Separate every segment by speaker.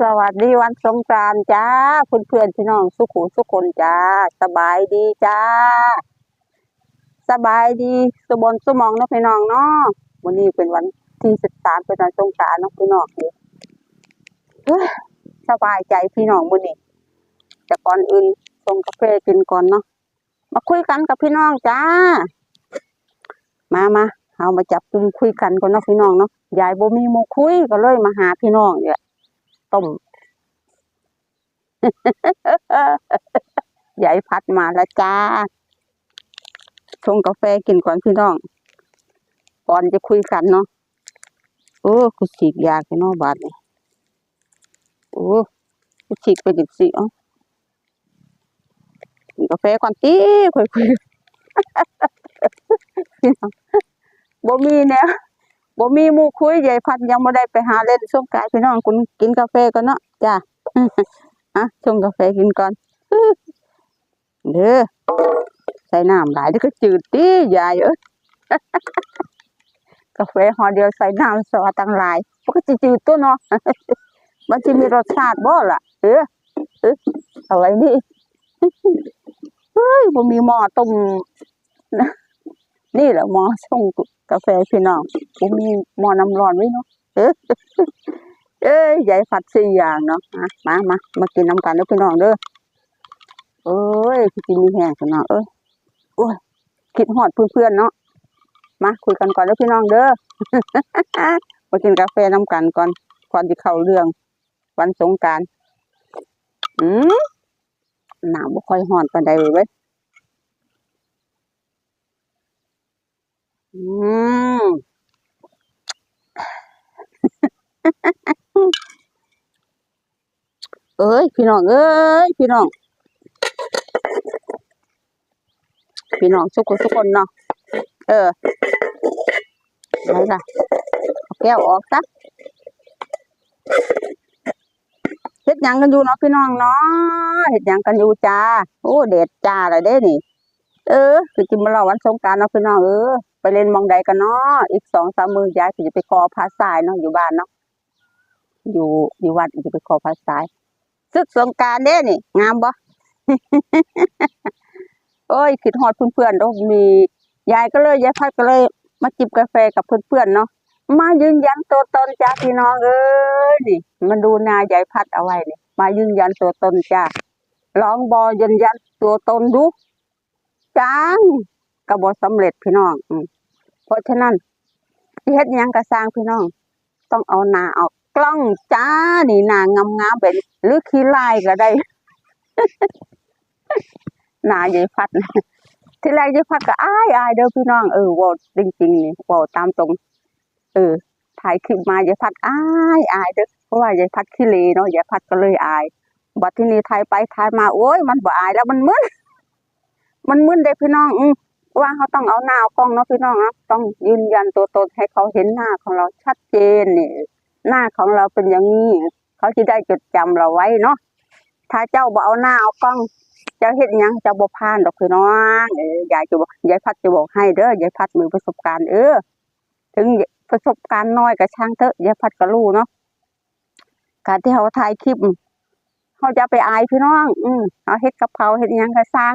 Speaker 1: สวัสดีวันสงกรานต์จ้าเพื่อนเพื่อนพี่น้องสุขุสุขคนจ้า สบายดีจ้า สบายดีสบนสมองนะพี่น้องเนาะวันนี้เป็นวันที่สิบสามเป็นวันสงกรานต์นะพี่น้องเอ้ยเฮ้ยสบายใจพี่น้องวันนี้แต่ก่อนอื่นส่งกาแฟกินก่อนเนาะมาคุยกันกับพี่น้องจ้า มามาเอามาจับกลุ่มคุยกันก่อนเนาะพี่น้องเนาะยายโบมีโมคุยก็เลยมาหาพี่น้องเนี่ย ต้ม ยายพัดมาแล้วจ้าชงกาแฟกินก่อนพี่น้อง ก่อนจะคุยกันเนาะโอ้กูฉีกยาพี่น้องบาดนี่โอ้กูฉีกไปดิบสิเอ๋อกินกาแฟก่อนตีคุยคุยพี่น้องบ่มีแนว บ่มีมูคุยยายพัดยังบ่ได้ไปหาเล่นส้มกายพี่น้องคุณกินกาแฟก่อนเนาะจ้าอะชงกาแฟกินก่อนเด้อใส่น้ำหลายเดี๋ยวก็จืดตียายเอ้ยกาแฟห่อเดียวใส่น้ำสวตั้งหลายมันก็จะจืดตัวเนาะมันจะมีรสชาติบ่ล่ะ เออเอออาไว้นี่เฮ้ยบ่มีหม้อต้มนะนี่แหละหม้อชง กาแฟพี่น้องบ่มีหม้อน้ำร้อนไว้เนาะเออเอ้ยยายผัดสี่อย่างเนาะมามามากินน้ำกันเด้อพี่น้องเด้อเอ้ยกินมีแห้งพี่น้องเอ้ยโอ้ยคิดฮอดเพื่อนๆเนาะมาคุยกันก่อนเด้อพี่น้องเด้อมากินกาแฟน้ำกันก่อนก่อนที่เข้าเรื่องวันสงการอืมหนาวบ่ค่อยฮ้อนปานใดเลยเว้ย อืมเอ้ย พี่น้อง เอ้ย พี่น้อง พี่น้องสุกคนสุกคนเนาะ เออไหนล่ะเอาแก้วออกซะเฮ็ดหยังกันอยู่เนาะพี่น้องเนาะเฮ็ดหยังกันอยู่จ้า โอ้เด็ดจ้าเลยเด้นี่ เออคือจิมาเล่าวันสงการเนาะพี่น้องเออ ไปเล่นมองใดกันเนาะอีกสองสามมือยายก็จะไปขอพาสายเนาะอยู่บ้านเนาะอยู่อยู่วัดจะไปขอพาสายศึกสงการเด้นี่ งามบ่โอ้ยคิดฮอดเพื่อนๆเนาะมียายก็เลยยายพัดก็เลย มาจิบกาแฟกับเพื่อนๆเนาะมายืนยันตัวตนจ้าพี่น้องเอ้ยนี่มาดูนายายพัดเอาไว้นี่มายืนยันตัวตนจ้าลองบอยืนยันตัวตนดูจังก็บ่สำเร็จพี่น้องอืม เพราะฉะนั้นเฮ็ดยังก็สร้างพี่น้อง ต้องเอาหนาออกกล้องจ้านี่หนางามๆแบบนี้หรือขี้ลายก็ได้ หน้ายายพัดที่แรกยายพัดก็อายอายเด้อพี่น้องเออว่าจริงๆนี่ว่าตามตรง เออ ถ่ายคลิปมายายพัดอายอายเด้อเพราะว่ายายพัดขี้เลเนาะยายพัดก็เลยอายบัดที่นี่ถ่ายไปถ่ายมาโอ้ยมันบ่อายแล้วมันมึนมันมึนเด้พี่น้องอือ ว่าเขาต้องเอาหน้ากล้องเนาะพี่น้องนะต้องยืนยันตัวตนให้เขาเห็นหน้าของเราชัดเจนนี่หน้าของเราเป็นอย่างนี้เขาจะได้จดจำเราไว้เนาะถ้าเจ้าบ่เอาหน้าเอากล้องเจ้าเฮ็ดหยังเจ้าบ่ผ่านดอกพี่น้องเออยายจะบอกยายพัดจะบอกให้เด้อยายพัดมีประสบการณ์เออ ถึงประสบการณ์น้อยก็ช่างเถอะยายพัดก็รู้เนาะการที่เขาถ่ายคลิปเขาจะไปอายพี่น้อง อืมเอาเฮ็ดกับเขาเฮ็ดยังก็สร้าง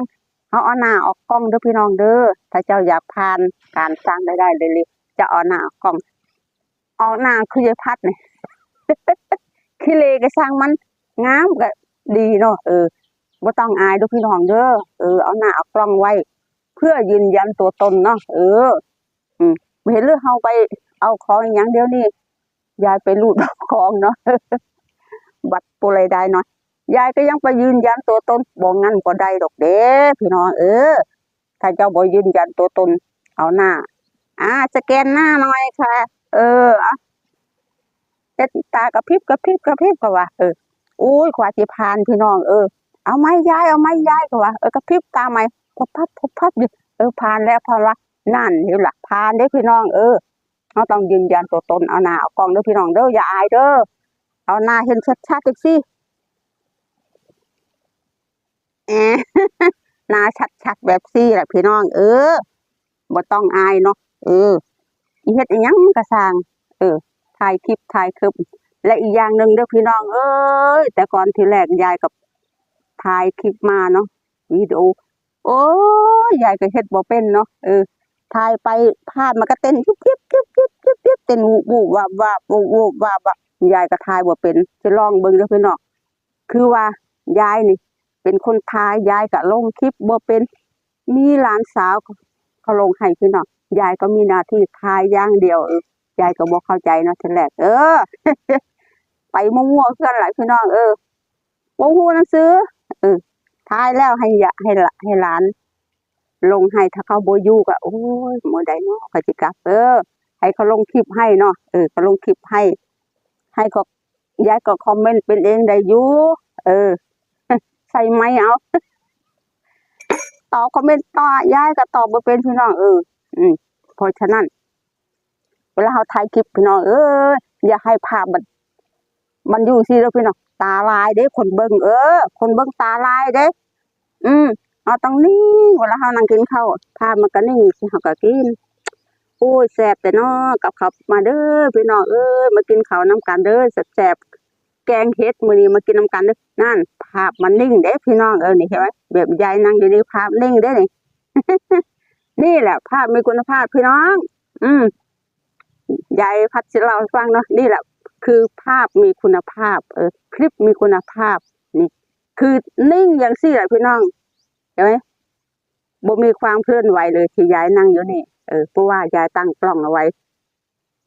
Speaker 1: เขาเอาหน้าออกกล้องเด้อพี่น้องเด้อถ้าเจ้าอยากผ่านการสร้างได้ได้เลยจะเอาหน้าออกกล้องเอาหน้าคือยายพัดนี่ขี้เลก็สร้างมันงามก็ดีเนาะเออบ่ต้องอายเด้วยพี่น้องเด้อเออเอาหน้าเอากล้องไว้ เพื่อยืนยันตัวตนเนาะเออ อืมบ่เห็นเรื่องเฮาไปเอาของอย่างเดียวนี่ยายไปรูดเอาของเนาะบัตรปูไรได้เนาะ ยายก็ยังไปยืนยันตัวตนบ่งั้นบ่ได้ดอกเด้พี่น้องเออ ถ้าเจ้าบ่ยืนยันตัวตนเอาหน้า อ่าสแกนหน้าหน่อยค่ะ เอออะเฮ็ดตากระพริบกระพริบกระพริบก็ว่าเอออุ้ยกว่าสิผ่านพี่น้องเออเอาไม้ย้ายเอาไม้ย้ายก็ว่าเออกระพริบตาไม้พับพับพับพับอยู่เออผ่านแล้วผ่านละนั่นนี่ล่ะผ่านเด้พี่น้องเออเราต้องยืนยันตัวตนเอาหน้าเอากล้องเด้อพี่น้องเด้ออย่าอายเด้อเอาหน้าเห็นชัดๆจังซี่ แอะหน้าชัดๆแบบซี่แหละพี่น้อง เออบ่ต้องอายเนาะเอออีเฮ็ดอีหยังก็สร้างเออถ่ายคลิปถ่ายคลิปและอีกอย่างหนึ่งเด้อพี่น้อง เอ้ยแต่ก่อนที่แรกยายกับถ่ายคลิปมาเนาะวิดีโอโอ้ยยายก็เฮ็ดบ่เป็นเนาะเออถ่ายไปภาพมันก็เต้นยุบยิบยุบยิบยุบยิบเต้นบวูบวาบวาบูบวูบวาบวาบยายก็ถ่ายบ่เป็นจะลองเบิ่งเด้อพี่น้องคือว่ายายนี่ เป็นคนถ่ายยายก็ลงคลิปบ่เป็นมีหลานสาวเขาลงให้พี่น้องยายก็มีหน้าที่ถ่ายอย่างเดียวยายก็บ่เข้าใจเนาะทีแรกเออ ไปมั่วๆเพื่อนหลายพี่น้องเออบ่ฮู้หนังสือ เออถ่ายแล้วให้ยะให้ละให้หลาน ลงให้ถ้าเขาโบยู่ก็โอ้ยมื้อใดเนาะขาสิกับเออ ให้เขาลงคลิปให้เนาะเออเขาลงคลิปให้ ให้ก็ยายก็คอมเมนต์เป็นเองได้ยู่เออ ใส่ไม้เอาตอบคอมเมนต์ต่อยายก็ตอบบ่เป็นพี่น้องเออ อืมเพราะฉะนั้น เวลาเขาถ่ายคลิปพี่น้องเอออย่าให้ภาพมัน มันอยู่สิแล้วพี่น้องตาลายเด้คนเบิ่งเออ คนเบิ่งตาลายเด้ อืมเอาตรงนี้เวลาเขานั่งกินข้าวภาพมันก็นิ่งสิเขาก็กินโอ้ยแซ่บแต่นาะกับขับมาเด้อพี่น้องเอ้ยมากินข้าวน้ำกันเด้อแซ่บๆ กงเฮ็ดมือนี้มากินน้ำกันด้นั่น ภาพมันนิ่งเด้พี่น้องเออนี่เห็นไหมแบบยายนั่งอยู่นี่ภาพนิ่งเด้นี่นี่แหละ ภาพมีคุณภาพพี่น้อง อืมยายพัดสิเล่าฟังเนาะนี่แหละ คือภาพมีคุณภาพ เออ คลิปมีคุณภาพ นี่ คือนิ่งอย่างสี่แหละพี่น้องเห็นไหมบ่มีความเคลื่อนไหวเลยที่ยายนั่งอยู่นี่เออเพราะว่ายายตั้งกล้องเอาไว้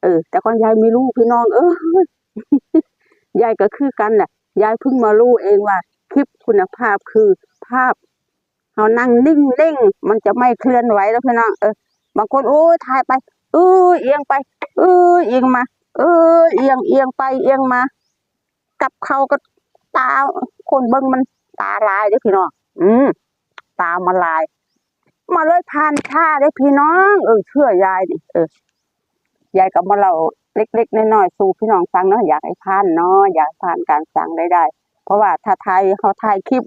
Speaker 1: เออ แต่ก่อนยายมีลูกพี่น้อง เออ ยายก็คือกันแหละยายเพิ่งมารู้เองว่า คลิปคุณภาพคือภาพเรานั่งนิ่งนิ่งมันจะไม่เคลื่อนไหวแล้วพี่น้องเออบางคนโอ้ยถ่ายไปเออเอียงไปเออเอียงมา เออ เอียงเอียงไปเอียงมา กับเขาก็ตาคนเบิ่งมันตาลายเด้พี่น้องอืมตามาลาย มาเลยผ่านท่าเด้พี่น้อง เออเชื่อยายดิเออยายก็มาเล่า เล็กๆน้อยๆสู่พี่น้องฟังเนาะอยากให้ผ่านเนาะอยากผ่านการสั่งได้ได้ เพราะว่าถ้าถ่ายเขาถ่ายคลิป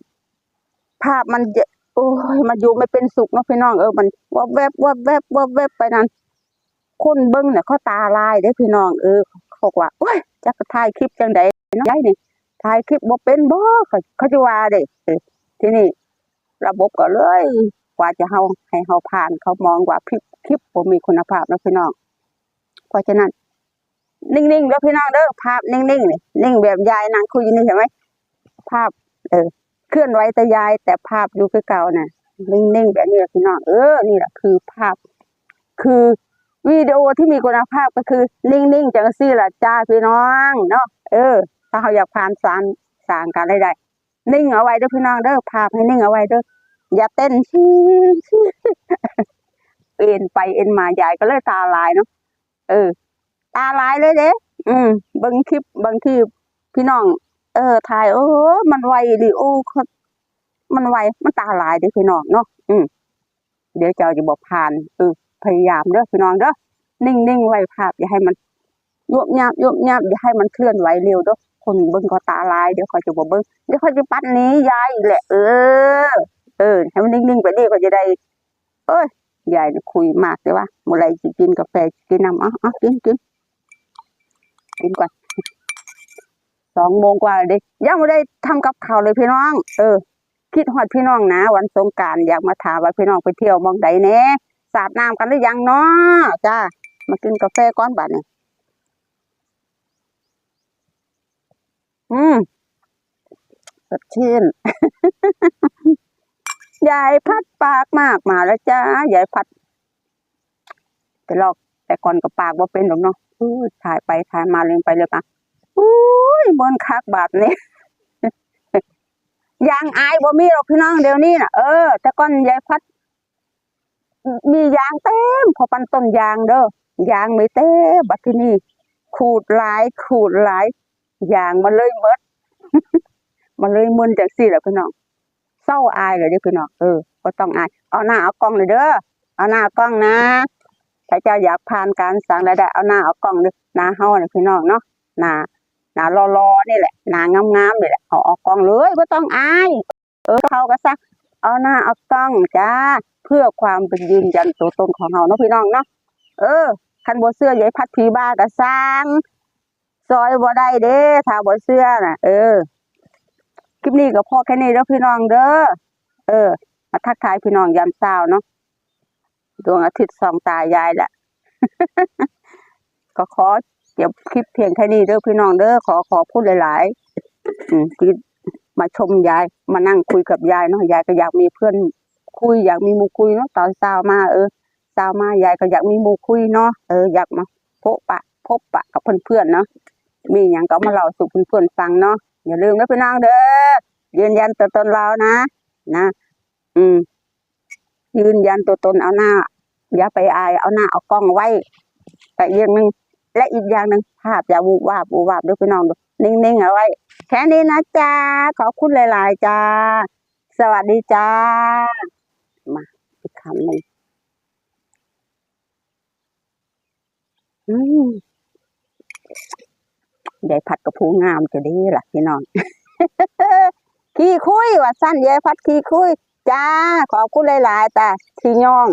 Speaker 1: ภาพมันจะโอ้ยมันอยู่ไม่เป็นสุขเนาะพี่น้องเออมันวับแวบวับแวบวับแวบไปนั่นคนเบิ้งเนี่ยเขาตาลายได้พี่น้องเออเขาบอกว่าโอ้ยจักถ่ายคลิปจังใดเนาะยายนี่ถ่ายคลิปบ่เป็นบ่เขาเขาจะว่าเด้ทีนี้ระบบก็เลย กว่าจะเฮาให้เฮาผ่านเขามองว่าคลิปคลิปบ่มีคุณภาพเนาะพี่น้อง เพราะฉะนั้น นิ่งๆแล้วพี่น้องเด้อภาพนิ่งๆนี่นิ่งแบบยายนางคุยอยู่นี่เห็นไหมภาพ เออ เคลื่อนไหวแต่ยาย แต่ภาพอยู่คือเก่าน่ะนิ่งๆแบบนี้แหละพี่น้องเออนี่แหละคือภาพ คือวิดีโอที่มีคุณภาพก็คือ นิ่งๆจังซี่ละจ้าพี่น้องเนาะเออ ถ้าเขาอยากผ่านสารสร้างการได้ไดนิ่งเอาไว้เด้อพี่น้องเด้อภาพให้นิ่งเอาไว้เด้ออย่าเต้นชี้เอ็นไปเอ็นมายายก็เลยตาลายเนาะเออ ตาลายเลยเด้อืมบิ่งคลิปบางทีพี่น้อง เออถ่ายเออมันไวดิโอเขามันไวมันตาลายเด้อพี่น้องเนาะอืมเดี๋ยวเจ้าจะบอกผ่านเออพยายามเด้อพี่น้องเด้อนิ่งๆไวภาพอย่าให้มันยวบยับยวบยับอย่าให้มันเคลื่อนไหวเร็วเด้อคนเบิ่งก็ตาลายเดี๋ยวเขาจะบอกเบิ่งเดี๋ยวเขาจะปัดนี้ยายอีกแหละเออ เออให้มันนิ่งๆไปนี่ก็จะได้ เอ้ยยายคุยมากเลยว่าเมื่อไรจะกินกาแฟกินน้ำเอ๋อากินกิน กินก่อนสองโมงกว่าเลยยังไม่ได้ทำกับข้าวเลยพี่น้อง เออ คิดฮอดพี่น้องนะ วันสงการอยากมาถามว่าพี่น้องไปเที่ยวมองใดแน่สาดน้ำกันหรือยังเนาะจ้ามากินกาแฟก้อนบาทนี่อืมสดชื่นยายพัดปากมากมาแล้วจ้ายายพัด แต่ลอกแต่ก่อนกับปากว่าเป็นหรอกเนาะอู้ย ถ่ายไปถ่ายมาเล่นไปเลยปะอุ้ยบนคักบาทนี่ยางอายบ่มีหรอกพี่น้องเดี๋ยวนี้น่ะเออแต่ก่อนยายพัด มียางเต็มพอปันต้นยางเด้อยางไม่เต็มบัดที่นี่ขูดหลายขูดหลายยางมันเลยเมดมันเลยมึนจากสี่แหละพี่น้องเศร้าอายเลยเด้อพี่น้องเออก็ต้องอายเอาหน้าเอากล้องเลยเด้อเอาหน้ากล้องนะ ถ้าเจ้าอยากผ่านการสั่งรายได้เอาหน้าเอากล้องด้อหน้าเฮาน่ะพี่น้องเนาะหน้าหน้ารอๆนี่แหละหน้างามๆนี่แหละเอาเอากล้องเลยบ่ต้องอายเออเขาก็ซักเอาหน้าเอากล้องจ้าเพื่อความเป็นยืนยันตัวตนของเฮาเนาะพี่น้องเนาะเออคันบ่เสื้อใหญ่พัดผีบ้าก็สร้างซอยบ่ได้เด้ถ้าบ่เชื่อน่ะ เออคลิปนี้ก็พอแค่นี้เด้อพี่น้องเด้อเออมาทักทายพี่น้องยามเช้าเนาะ ดวงอาทิตย์ส่องตายายแหละ ก็ขอเก็บคลิปเพียงแค่นี้เด้อพี่น้องเด้อขอขอพูดหลายๆ อืมที่มาชมยาย มานั่งคุยกับยายเนาะยายก็อยากมีเพื่อนคุยอยากมีมูคุยเนาะตอนเช้ามาเออเช้ามายายก็อยากมีมูคุยเนาะเอออยากมาพบปะ พบปะกับเพื่อนๆเนาะมีอย่างก็มาเล่าสู่เพื่อนๆฟังเนาะอย่าลืมนะพี่น้องเด้อยืนยันตัวตนเรานะ นะ อืมยืนยันตัวตนเอาหน้า อย่าไปอายเอาหน้าเอากล้องไว้แต่อย่างหนึ่งและอีกอย่างหนึ่งภาพอย่าวูบวาบวูบวาบด้วยพี่น้องดูนิ่งๆเอาไว้ แค่นี้นะจ๊ะขอบคุณหลายๆจ้าสวัสดีจ้า มาอีกคำหนึ่งอืมยายพัดกระพูงามจะดีล่ะพี่น้องขี้คุยว่าสั้นยายพัดขี้คุย จ้า ขอบคุณหลายๆแต่ที่ย่อง